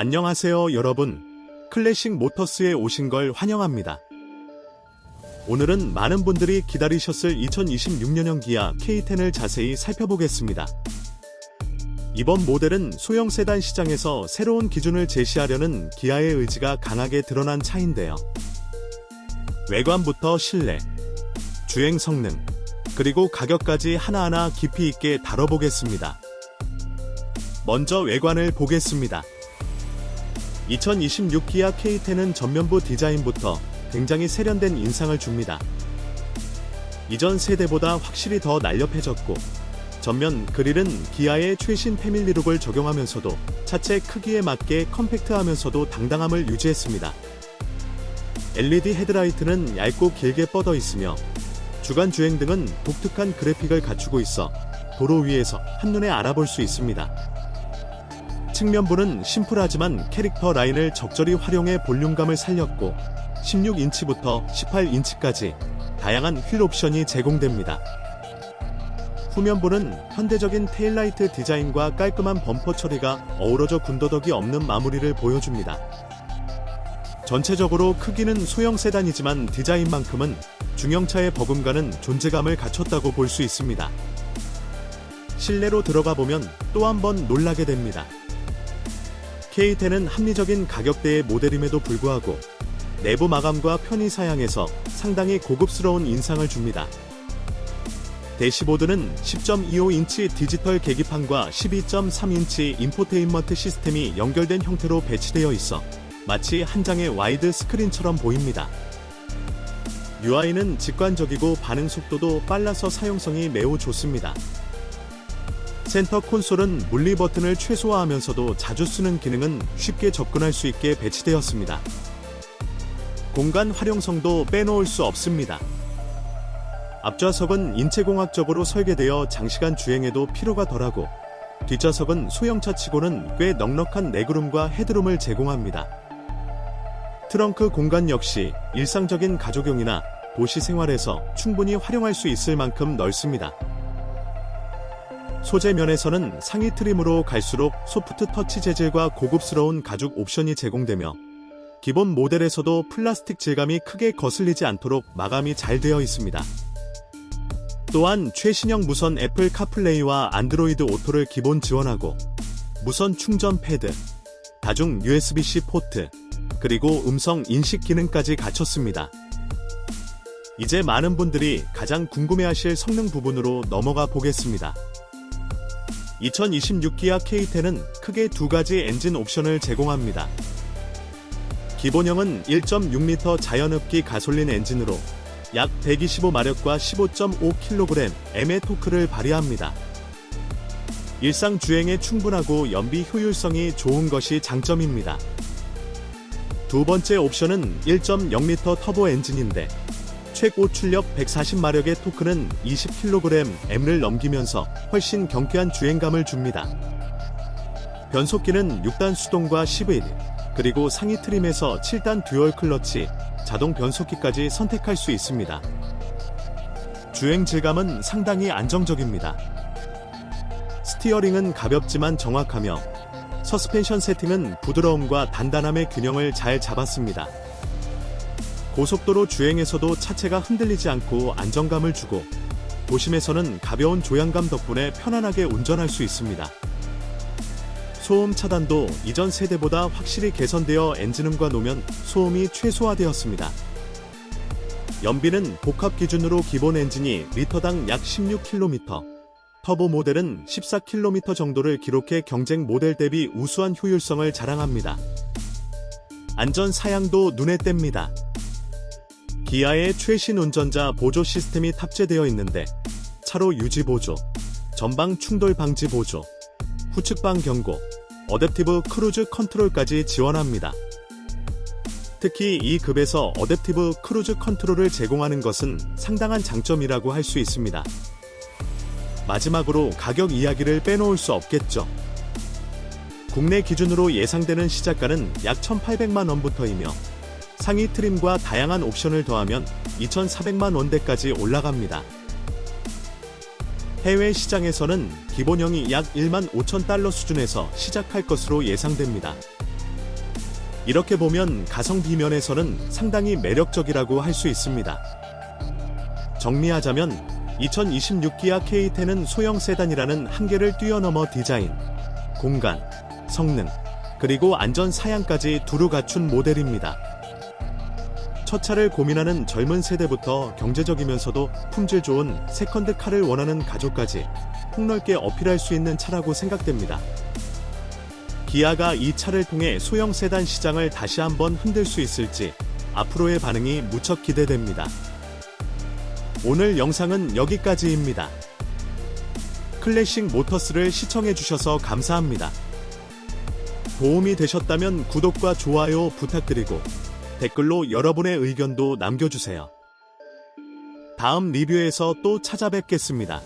안녕하세요 여러분. 클래식 모터스에 오신 걸 환영합니다. 오늘은 많은 분들이 기다리셨을 2026년형 기아 K10을 자세히 살펴보겠습니다. 이번 모델은 소형 세단 시장에서 새로운 기준을 제시하려는 기아의 의지가 강하게 드러난 차인데요. 외관부터 실내, 주행 성능, 그리고 가격까지 하나하나 깊이 있게 다뤄보겠습니다. 먼저 외관을 보겠습니다. 2026 기아 K10은 전면부 디자인부터 굉장히 세련된 인상을 줍니다. 이전 세대보다 확실히 더 날렵해졌고 전면 그릴은 기아의 최신 패밀리룩을 적용하면서도 차체 크기에 맞게 컴팩트하면서도 당당함을 유지했습니다. LED 헤드라이트는 얇고 길게 뻗어 있으며 주간 주행 등은 독특한 그래픽을 갖추고 있어 도로 위에서 한눈에 알아볼 수 있습니다. 측면부는 심플하지만 캐릭터 라인을 적절히 활용해 볼륨감을 살렸고 16인치부터 18인치까지 다양한 휠 옵션이 제공됩니다. 후면부는 현대적인 테일라이트 디자인과 깔끔한 범퍼 처리가 어우러져 군더더기 없는 마무리를 보여줍니다. 전체적으로 크기는 소형 세단이지만 디자인만큼은 중형차의 버금가는 존재감을 갖췄다고 볼 수 있습니다. 실내로 들어가 보면 또 한 번 놀라게 됩니다. K10은 합리적인 가격대의 모델임에도 불구하고 내부 마감과 편의 사양에서 상당히 고급스러운 인상을 줍니다. 대시보드는 10.25인치 디지털 계기판과 12.3인치 인포테인먼트 시스템이 연결된 형태로 배치되어 있어 마치 한 장의 와이드 스크린처럼 보입니다. UI는 직관적이고 반응 속도도 빨라서 사용성이 매우 좋습니다. 센터 콘솔은 물리 버튼을 최소화하면서도 자주 쓰는 기능은 쉽게 접근할 수 있게 배치되었습니다. 공간 활용성도 빼놓을 수 없습니다. 앞좌석은 인체공학적으로 설계되어 장시간 주행에도 피로가 덜하고 뒷좌석은 소형차 치고는 꽤 넉넉한 레그룸과 헤드룸을 제공합니다. 트렁크 공간 역시 일상적인 가족용이나 도시 생활에서 충분히 활용할 수 있을 만큼 넓습니다. 소재 면에서는 상위 트림으로 갈수록 소프트 터치 재질과 고급스러운 가죽 옵션이 제공되며 기본 모델에서도 플라스틱 질감이 크게 거슬리지 않도록 마감이 잘 되어 있습니다. 또한 최신형 무선 애플 카플레이와 안드로이드 오토를 기본 지원하고 무선 충전 패드, 다중 USB-C 포트, 그리고 음성 인식 기능까지 갖췄습니다. 이제 많은 분들이 가장 궁금해하실 성능 부분으로 넘어가 보겠습니다. 2026 기아 K10은 크게 두 가지 엔진 옵션을 제공합니다. 기본형은 1.6L 자연흡기 가솔린 엔진으로 약 125마력과 15.5kg의 토크를 발휘합니다. 일상 주행에 충분하고 연비 효율성이 좋은 것이 장점입니다. 두 번째 옵션은 1.0L 터보 엔진인데 최고 출력 140마력의 토크는 20kgM을 넘기면서 훨씬 경쾌한 주행감을 줍니다. 변속기는 6단 수동과 11, 그리고 상위 트림에서 7단 듀얼 클러치, 자동 변속기까지 선택할 수 있습니다. 주행 질감은 상당히 안정적입니다. 스티어링은 가볍지만 정확하며 서스펜션 세팅은 부드러움과 단단함의 균형을 잘 잡았습니다. 고속도로 주행에서도 차체가 흔들리지 않고 안정감을 주고 도심에서는 가벼운 조향감 덕분에 편안하게 운전할 수 있습니다. 소음 차단도 이전 세대보다 확실히 개선되어 엔진음과 노면 소음이 최소화되었습니다. 연비는 복합 기준으로 기본 엔진이 리터당 약 16km, 터보 모델은 14km 정도를 기록해 경쟁 모델 대비 우수한 효율성을 자랑합니다. 안전 사양도 눈에 띕니다. 기아의 최신 운전자 보조 시스템이 탑재되어 있는데 차로 유지 보조, 전방 충돌 방지 보조, 후측방 경고, 어댑티브 크루즈 컨트롤까지 지원합니다. 특히 이 급에서 어댑티브 크루즈 컨트롤을 제공하는 것은 상당한 장점이라고 할 수 있습니다. 마지막으로 가격 이야기를 빼놓을 수 없겠죠. 국내 기준으로 예상되는 시작가는 약 1,800만 원부터이며 상위 트림과 다양한 옵션을 더하면 2,400만 원대까지 올라갑니다. 해외 시장에서는 기본형이 약 1만 5천 달러 수준에서 시작할 것으로 예상됩니다. 이렇게 보면 가성비 면에서는 상당히 매력적이라고 할 수 있습니다. 정리하자면 2026 기아 K10은 소형 세단이라는 한계를 뛰어넘어 디자인, 공간, 성능, 그리고 안전 사양까지 두루 갖춘 모델입니다. 첫 차를 고민하는 젊은 세대부터 경제적이면서도 품질 좋은 세컨드 카를 원하는 가족까지 폭넓게 어필할 수 있는 차라고 생각됩니다. 기아가 이 차를 통해 소형 세단 시장을 다시 한번 흔들 수 있을지 앞으로의 반응이 무척 기대됩니다. 오늘 영상은 여기까지입니다. 클래식 모터스를 시청해 주셔서 감사합니다. 도움이 되셨다면 구독과 좋아요 부탁드리고 댓글로 여러분의 의견도 남겨주세요. 다음 리뷰에서 또 찾아뵙겠습니다.